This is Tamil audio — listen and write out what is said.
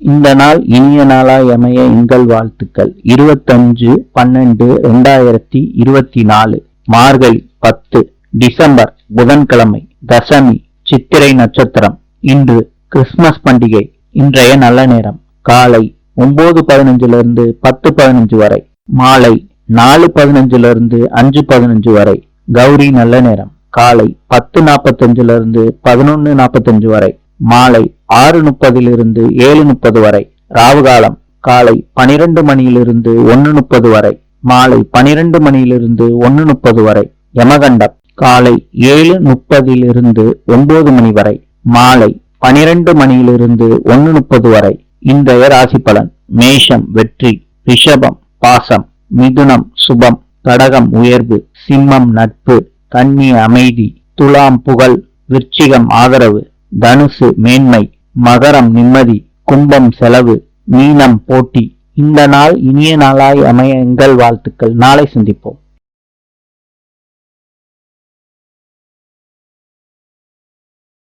இந்த நாள் இனிய நாளாய் அமைய எங்கள் வாழ்த்துக்கள். இருபத்தஞ்சு பன்னெண்டு ரெண்டாயிரத்தி இருபத்தி நாலு மார்கழி பத்து டிசம்பர் புதன்கிழமை தசமி சித்திரை நட்சத்திரம். இன்று கிறிஸ்துமஸ் பண்டிகை இன்றைய நல்ல நேரம். காலை ஒன்பது பதினஞ்சுல இருந்து பத்து பதினஞ்சு வரை மாலை நாலு பதினஞ்சுல இருந்து அஞ்சு பதினஞ்சு வரை கௌரி நல்ல நேரம். காலை பத்து நாற்பத்தஞ்சுல இருந்து பதினொன்னு நாற்பத்தஞ்சு வரை மாலை ஆறு முப்பதிலிருந்து ஏழு முப்பது வரை. ராவுகாலம் காலை பனிரெண்டு மணியிலிருந்து ஒன்னு முப்பது வரை. மாலை பனிரெண்டு மணியிலிருந்து ஒன்னு முப்பது வரை. யமகண்டம் காலை ஏழு முப்பதிலிருந்து ஒன்பது மணி வரை. மாலை பனிரெண்டு மணியிலிருந்து ஒன்னு முப்பது வரை. இன்றைய ராசி பலன் மேஷம் வெற்றி ரிஷபம் பாசம் மிதுனம் சுபம் கடகம் உயர்வு சிம்மம் நட்பு கன்னி அமைதி துலாம் புகழ் விருச்சிகம் ஆதரவு. தனுசு மேன்மை மகரம் நிம்மதி கும்பம் செலவு மீனம் போட்டி. இந்த நாள் இனிய நாளாய் அமைய எங்கள் வாழ்த்துக்கள். நாளை சந்திப்போம்.